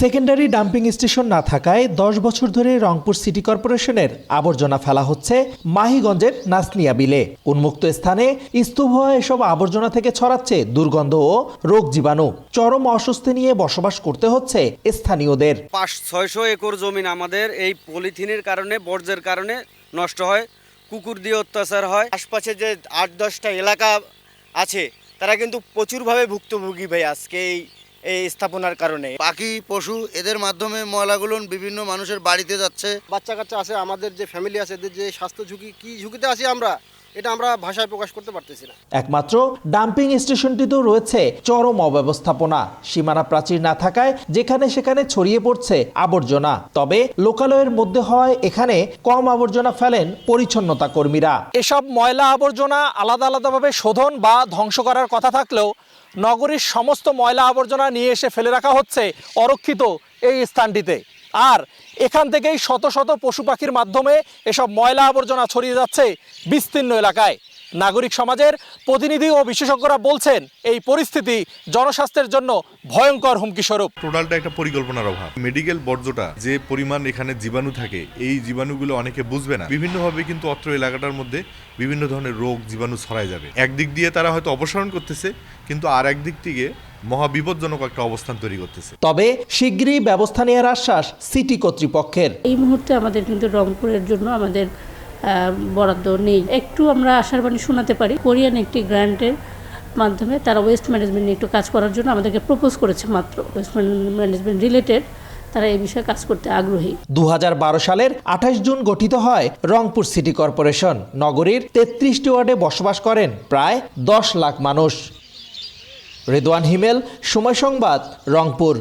Secondary dumping station না থাকায় দশ বছর ধরে রংপুর সিটি কর্পোরেশনের আবর্জনা ফেলা হচ্ছে মাহিগঞ্জের নাসনিয়া বিলে। উন্মুক্ত স্থানে স্তূপ হওয়া এসব আবর্জনা থেকে ছড়াচ্ছে দুর্গন্ধ ও রোগ জীবাণু। চরম অস্বস্তি নিয়ে বসবাস করতে হচ্ছে স্থানীয়দের। পাঁচ ছয়শো একর জমিন আমাদের এই পলিথিনের কারণে, বর্জ্যের কারণে নষ্ট হয়, কুকুর দিয়ে অত্যাচার হয়। আশপাশে যে আট দশটা এলাকা আছে, তারা কিন্তু প্রচুরভাবে ভুক্তভোগী ভাই আজকে এই এই স্থাপনার কারণে। পাখি পশু এদের মাধ্যমে ময়লাগুলো বিভিন্ন মানুষের বাড়িতে যাচ্ছে। বাচ্চা কাচ্চা আছে আমাদের যে ফ্যামিলি আছে এদের যে স্বাস্থ্য ঝুঁকি কি ঝুঁকিতে আছি আমরা? এটা আমরা ভাষায় প্রকাশ করতে পারতেছি না। একমাত্র ডাম্পিং স্টেশনটিতেও রয়েছে চরম অব্যবস্থাপনা। সীমানা প্রাচীর না থাকায় যেখানে সেখানে ছড়িয়ে পড়ছে আবর্জনা। তবে লোকালয়ের মধ্যে হয় এখানে কম আবর্জনা ফেলেন পরিচ্ছন্নতা কর্মীরা। এসব ময়লা আবর্জনা আলাদা আলাদাভাবে শোধন বা ধ্বংস করার কথা থাকলেও নগরীর সমস্ত ময়লা আবর্জনা নিয়ে এসে ফেলে রাখা হচ্ছে অরক্ষিত এই স্থানটিতে। আর এখান থেকেই শত শত পশু পাখির মাধ্যমে এসব ময়লা আবর্জনা ছড়িয়ে যাচ্ছে বিস্তীর্ণ এলাকায়। নাগরিক সমাজের প্রতিনিধি ও বিশেষজ্ঞরা বলছেন, এই পরিস্থিতি জনস্বাস্থ্যের জন্য ভয়ঙ্কর হুমকি স্বরূপ। টোটালটা একটা পরিকল্পনার অভাব। মেডিকেল বর্জ্যটা যে পরিমাণ এখানে জীবাণু থাকে, এই জীবাণুগুলো অনেকে বুঝবে না। বিভিন্নভাবে কিন্তু অত্র এলাকাটার মধ্যে বিভিন্ন ধরনের রোগ, জীবাণু ছড়ায় যাবে। একদিক দিয়ে তারা হয়তো অপসারণ করতেছে, কিন্তু আর একদিক থেকে মহা বিপজ্জনক একটা অবস্থান তৈরি করতেছে। তবে শিগগিরই ব্যবস্থা নেওয়ার আশ্বাস সিটি কর্তৃপক্ষের। এই মুহূর্তে আমাদের কিন্তু রংপুরের জন্য আমাদের বরাদ্দ নেই। একটু আমরা আশার বাণী শোনাতে পারি। কোরিয়ান একটি গ্র্যান্টের মাধ্যমে তারা ওয়েস্ট ম্যানেজমেন্ট নিয়ে একটু কাজ করার জন্য আমাদেরকে প্রপোজ করেছে মাত্র। ওয়েস্ট ম্যানেজমেন্ট রিলেটেড তারা এই বিষয়ে কাজ করতে আগ্রহী। দু হাজার বারো সালের আঠাশ জুন গঠিত হয় রংপুর সিটি কর্পোরেশন। নগরীর তেত্রিশটি ওয়ার্ডে বসবাস করেন প্রায় দশ লাখ মানুষ। রেদওয়ান হিমেল সময় সংবাদ রংপুর।